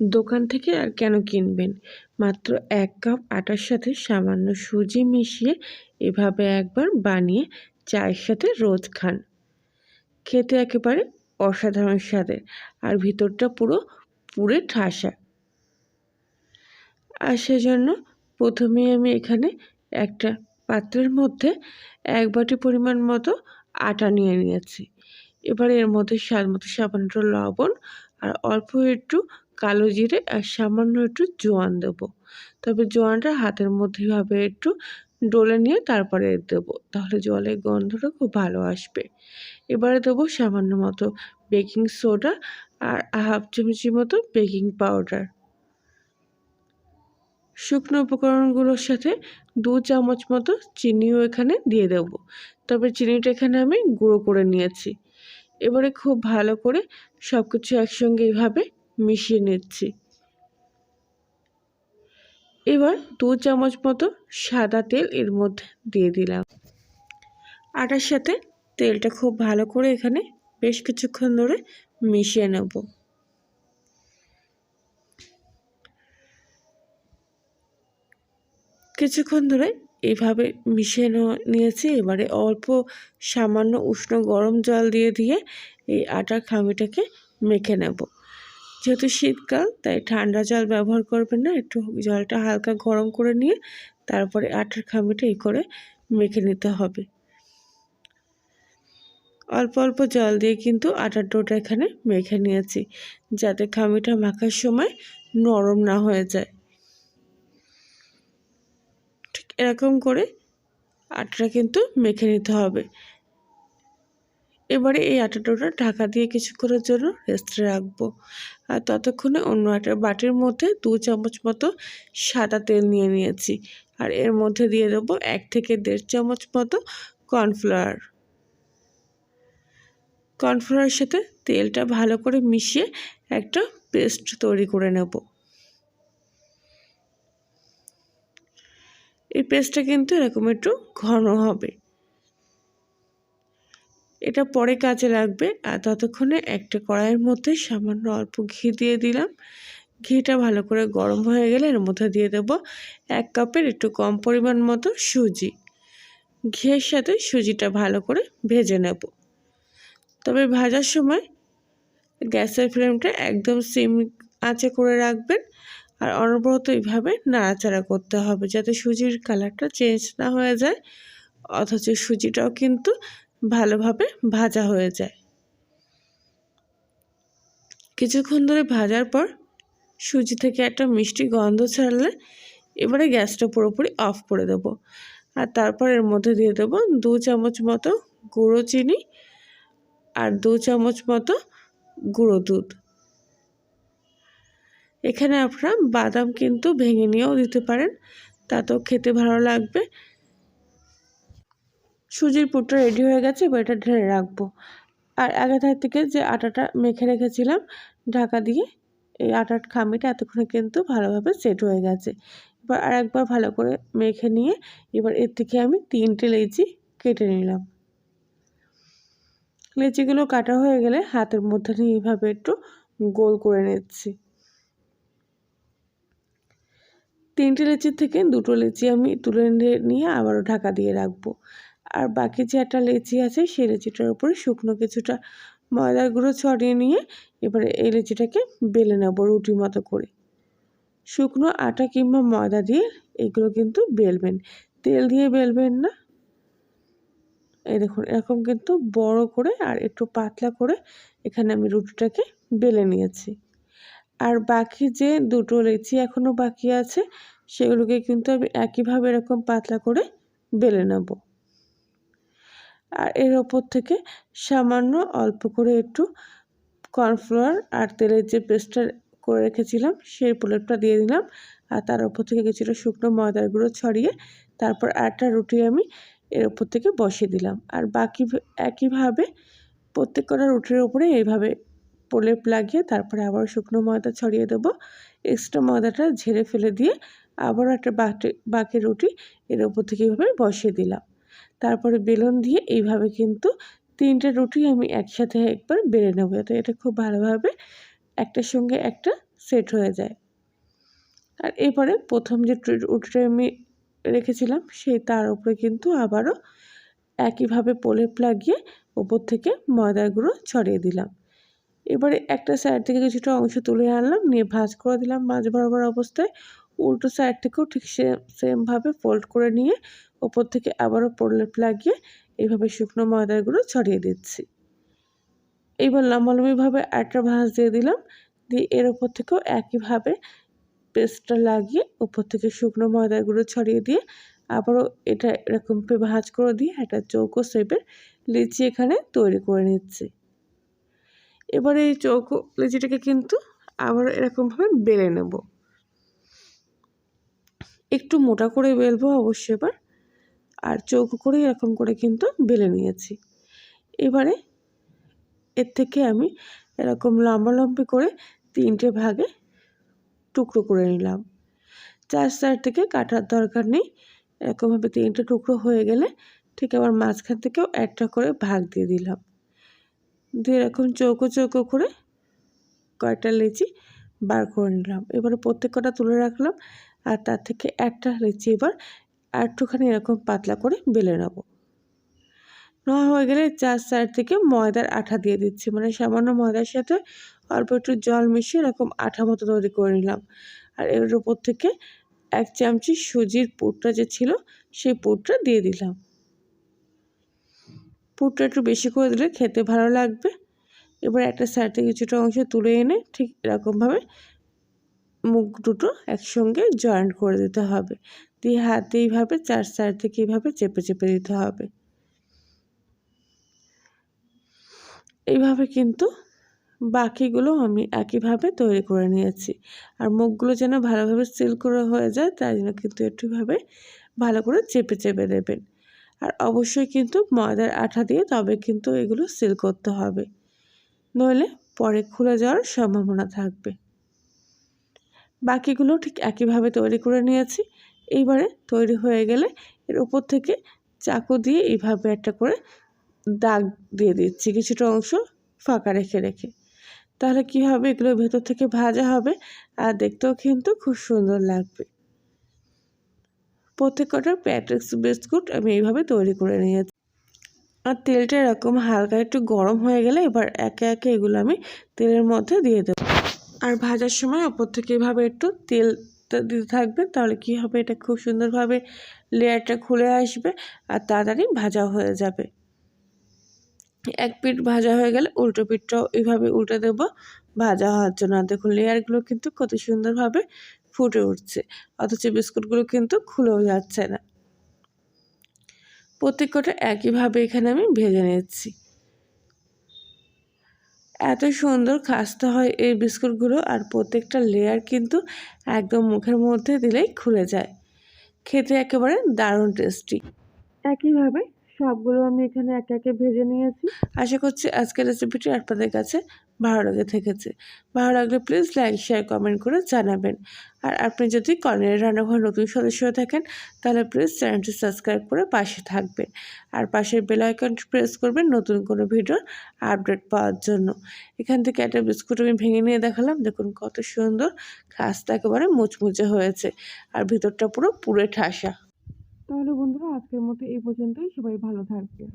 দোকান থেকে আর কেন কিনবেন? মাত্র এক কাপ আটার সাথে সামান্য সুজি মিশিয়ে এভাবে একবার বানিয়ে চায়ের সাথে রোজ খান। খেতে একেবারে অসাধারণ স্বাদের আর ভিতরটা পুরো পুরে ঠাসা। আর সেজন্য প্রথমেই আমি এখানে একটা পাত্রের মধ্যে এক বাটি পরিমাণ মতো আটা নিয়ে নিয়েছি। এবারে এর মধ্যে স্বাদ মতো সামান্য লবণ আর অল্প একটু কালো জিরে আর সামান্য একটু জোয়ান দেবো। তবে জোয়ানটা হাতের মধ্যে ভাবে একটু ডলে নিয়ে তারপরে দেবো। তাহলে জলের গন্ধটা খুব ভালো আসবে। এবারে দেবো সামান্য মতো বেকিং সোডা আর হাফ চামচি মতো বেকিং পাউডার। শুকনো উপকরণগুলোর সাথে দু চামচ মতো চিনিও এখানে দিয়ে দেব। তবে চিনিটা এখানে আমি গুঁড়ো করে নিয়েছি। এবারে খুব ভালো করে সব কিছু একসঙ্গে এইভাবে মিশিয়ে নিচ্ছি। এবার দু চামচ মতো সাদা তেল এর মধ্যে দিয়ে দিলাম। আটার সাথে তেলটা খুব ভালো করে এখানে বেশ কিছুক্ষণ ধরে মিশিয়ে নেব। কিছুক্ষণ ধরে এইভাবে মিশিয়ে নিয়েছি। এবারে অল্প সামান্য উষ্ণ গরম জল দিয়ে দিয়ে এই আটার খামিটাকে মেখে নেব। যেহেতু শীতকাল, তাই ঠান্ডা জল ব্যবহার করবেন না। একটু জলটা হালকা গরম করে নিয়ে, তারপরে আটার খামিটা এই করে মেখে নিতে হবে। অল্প অল্প জল দিয়ে কিন্তু আটার ডোটা এখানে মেখে নিয়েছি, যাতে খামিটা মাখার সময় নরম না হয়ে যায়। ঠিক এরকম করে আটাটা কিন্তু মেখে নিতে হবে। এবারে এই আটাটা ঢাকা দিয়ে কিছুক্ষণের জন্য রেস্টে রাখব। আর ততক্ষণে অন্য একটা বাটির মধ্যে দু চামচ মতো সাদা তেল নিয়ে নিয়েছি। আর এর মধ্যে দিয়ে দেবো এক থেকে দেড় চামচ মতো কর্নফ্লাওয়ার কর্নফ্লাওয়ারের সাথে তেলটা ভালো করে মিশিয়ে একটা পেস্ট তৈরি করে নেব। এই পেস্টটা কিন্তু এরকম একটু ঘন হবে। এটা পরে কাজে লাগবে। আর ততক্ষণে একটা কড়াইয়ের মধ্যে সামান্য অল্প ঘি দিয়ে দিলাম। ঘিটা ভালো করে গরম হয়ে গেলে এর মধ্যে দিয়ে দেব এক কাপের একটু কম পরিমাণ মতো সুজি। ঘিয়ের সাথে সুজিটা ভালো করে ভেজে নেব। তবে ভাজার সময় গ্যাসের ফ্লেমটা একদম সিম আঁচে করে রাখবেন। আর অনবরত এইভাবে নাড়াচাড়া করতে হবে যাতে সুজির কালারটা চেঞ্জ না হয়ে যায়। অথচ সুজিটাও কিন্তু ভালোভাবে ভাজা হয়ে যায়। কিছুক্ষণ ধরে ভাজার পর সুজি থেকে একটা মিষ্টি গন্ধ ছাড়লে এবারে গ্যাসটা পুরোপুরি অফ করে দেব। আর তারপর এর মধ্যে দিয়ে দেব দু চামচ মতো গুঁড়ো চিনি আর দু চামচ মতো গুঁড়ো দুধ। এখানে আপনারা বাদাম কিন্তু ভেঙে নিয়েও দিতে পারেন, তাতেও খেতে ভালো লাগবে। সুজির পুরটা রেডি হয়ে গেছে, এবার এটা ঢেলে রাখব। আর আগে থেকে যে আটাটা মেখে রেখেছিলাম, ঢাকা দিয়ে এই আটার খামিটা এতক্ষণে কিন্তু ভালোভাবে সেট হয়ে গেছে। এবার আর একবার ভালো করে মেখে নিয়ে এবার এর থেকে আমি তিনটে লেচি কেটে নিলাম। লেচিগুলো কাটা হয়ে গেলে হাতের মধ্যে নিয়ে এইভাবে একটু গোল করে নিচ্ছি। তিনটে লেচির থেকে দুটো লেচি আমি তুলে নিয়ে আবারও ঢাকা দিয়ে রাখব। আর বাকি যে একটা লেচি আছে, সেই লেচিটার উপরে শুকনো কিছুটা ময়দার গুঁড়ো ছড়িয়ে নিয়ে এবারে এই লেচিটাকে বেলে নেব রুটি মতো করে। শুকনো আটা কিংবা ময়দা দিয়ে এগুলো কিন্তু বেলবেন। তেল দিয়ে বেলবেন না। এই দেখুন, এরকম কিন্তু বড় করে আর একটু পাতলা করে এখানে আমি রুটিটাকে বেলে নিয়েছি। আর বাকি যে দুটো লেচি এখনও বাকি আছে, সেগুলোকে কিন্তু আমি একইভাবে এরকম পাতলা করে বেলে নেব। আর এর ওপর থেকে সামান্য অল্প করে একটু কর্নফ্লাওয়ার আর তেলের যে পেস্টটা করে রেখেছিলাম, সেই প্রলেপটা দিয়ে দিলাম। আর তার ওপর থেকে কিছুটা শুকনো ময়দার গুঁড়ো ছড়িয়ে, তারপর একটা রুটি আমি এর ওপর থেকে বসিয়ে দিলাম। আর বাকি একইভাবে প্রত্যেক কটা রুটির ওপরে এইভাবে প্রলেপ লাগিয়ে তারপরে আবার শুকনো ময়দা ছড়িয়ে দেবো। এক্সট্রা ময়দাটা ঝেড়ে ফেলে দিয়ে আবার একটা বাকি বাকি রুটি এর ওপর থেকে এইভাবে বসিয়ে দিলাম। তারপরে বেলুন দিয়ে এইভাবে কিন্তু তিনটে রুটি আমি একসাথে একবার বেড়ে নেব তো এটা খুব ভালোভাবে একটার সঙ্গে একটা সেট হয়ে যায়। আর এরপরে প্রথম যে রুটিটা আমি রেখেছিলাম, সেই তার উপরে কিন্তু আবারও একইভাবে পোলেপ লাগিয়ে ওপর থেকে ময়দার গুঁড়ো ছড়িয়ে দিলাম। এবারে একটা সাইড থেকে কিছুটা অংশ তুলে আনলাম, নিয়ে ভাজ করে দিলাম মাঝ বরাবর অবস্থায়। উল্টো সাইড থেকেও ঠিক সেম সেমভাবে ফোল্ড করে নিয়ে ওপর থেকে আবারও প্রলেপ লাগিয়ে এইভাবে শুকনো ময়দার গুঁড়ো ছড়িয়ে দিচ্ছি। এইবার লম্বালম্বিভাবে একটা ভাঁজ দিয়ে দিলাম। দিয়ে এর ওপর থেকেও একইভাবে পেস্টটা লাগিয়ে উপর থেকে শুকনো ময়দার গুঁড়ো ছড়িয়ে দিয়ে আবারও এটা এরকম ভাঁজ করে দিয়ে একটা চৌকো শেপের লিচি এখানে তৈরি করে নিচ্ছি। এবারে এই চৌকো লিচিটাকে কিন্তু আবারও এরকমভাবে বেলে নেব। একটু মোটা করে বেলবো অবশ্যই এবার। আর চৌকো করে এরকম করে কিন্তু বেলে নিয়েছি। এবারে এর থেকে আমি এরকম লম্বালম্বি করে তিনটে ভাগে টুকরো করে নিলাম। চার সাইড থেকে কাটার দরকার নেই। এরকমভাবে তিনটে টুকরো হয়ে গেলে ঠিক আবার মাঝখান থেকেও একটা করে ভাগ দিয়ে দিলাম। দিয়ে এরকম চৌকো চৌকো করে কয়েকটা লিচি বার করে নিলাম। এবারে প্রত্যেক কটা তুলে রাখলাম আর তার থেকে একটা লিচি এবার একটুখানি এরকম পাতলা করে বেলে নেব। নেওয়া হয়ে গেলে চার সাইড থেকে ময়দার আঠা দিয়ে দিচ্ছি। মানে সামান্য ময়দার সাথে অল্প একটু জল মিশিয়ে এরকম আঠা মতো তৈরি করে নিলাম। আর এর উপর থেকে এক চামচি সুজির পুরটা যে ছিল, সেই পুরটা দিয়ে দিলাম। পুরটা একটু বেশি করে দিলে খেতে ভালো লাগবে। এবার একটা সাইড থেকে কিছুটা অংশ তুলে এনে ঠিক এরকমভাবে মুখ দুটো একসঙ্গে জয়েন্ট করে দিতে হবে। দিয়ে হাতে এইভাবে চার সাইড থেকে এইভাবে চেপে চেপে দিতে হবে। এইভাবে কিন্তু বাকিগুলো আমি একইভাবে তৈরি করে নিয়েছি। আর মুখগুলো যেন ভালোভাবে সিল করে হয়ে যায়, তাই জন্য কিন্তু একটুভাবে ভালো করে চেপে চেপে দেবেন আর অবশ্যই কিন্তু ময়দার আঠা দিয়ে তবে কিন্তু এগুলো সিল করতে হবে। নইলে পরে খুলে যাওয়ার সম্ভাবনা থাকবে। বাকিগুলো ঠিক একইভাবে তৈরি করে নিয়েছি। এইবারে তৈরি হয়ে গেলে এর উপর থেকে চাকু দিয়ে এইভাবে একটা করে দাগ দিয়ে দিচ্ছি, কিছুটা অংশ ফাঁকা রেখে রেখে। তাহলে কী হবে এগুলো ভেতর থেকে ভাজা হবে? আর দেখতেও কিন্তু খুব সুন্দর লাগবে। প্রত্যেক কটা প্যাটেক্স বিস্কুট আমি এইভাবে তৈরি করে নিয়েছি। আর তেলটা এরকম হালকা একটু গরম হয়ে গেলে এবার একে একে এগুলো আমি তেলের মধ্যে দিয়ে দেবো। আর ভাজার সময় ওপর থেকে এভাবে একটু তেল দিতে থাকবে, তাহলে কি হবে? এটা খুব সুন্দরভাবে লেয়ারটা খুলে আসবে আর তাড়াতাড়ি ভাজা হয়ে যাবে। এক পিঠ ভাজা হয়ে গেলে উল্টো পিঠটাও এইভাবে উল্টে দেবো, ভাজা হওয়ার জন্য। দেখুন, লেয়ারগুলো কিন্তু কত সুন্দরভাবে ফুটে উঠছে, অথচ বিস্কুটগুলো কিন্তু খুলেও যাচ্ছে না। প্রত্যেক কটা একইভাবে এখানে আমি ভেজে নিচ্ছি এত সুন্দর খাস্তা হয় এই বিস্কুটগুলো আর প্রত্যেকটা লেয়ার কিন্তু একদম মুখের মধ্যে দিলেই খুলে যায়। খেতে একেবারে দারুণ টেস্টি একইভাবে সবগুলো আমি এখানে একে একে ভেজে নিয়েছি। আশা করছি আজকের রেসিপিটি আপনাদের কাছে ভালো লেগে থেকেছে। ভালো লাগলে প্লিজ লাইক শেয়ার কমেন্ট করে জানাবেন। আর আপনি যদি কর্নেল রান্নাঘর নতুন সদস্য হয়ে থাকেন, তাহলে প্লিজ চ্যানেলটি সাবস্ক্রাইব করে পাশে থাকবেন। আর পাশের বেল আইকনটি প্রেস করবেন নতুন কোনো ভিডিওর আপডেট পাওয়ার জন্য। এখান থেকে একটা বিস্কুট আমি ভেঙে নিয়ে দেখালাম। দেখুন কত সুন্দর খাসটা একেবারে মুচমুচে হয়েছে। আর ভিতরটা পুরো পুরে ঠাসা। তাহলে বন্ধুরা আজকের মতো এই পর্যন্তই। সবাই ভালো থাকবেন।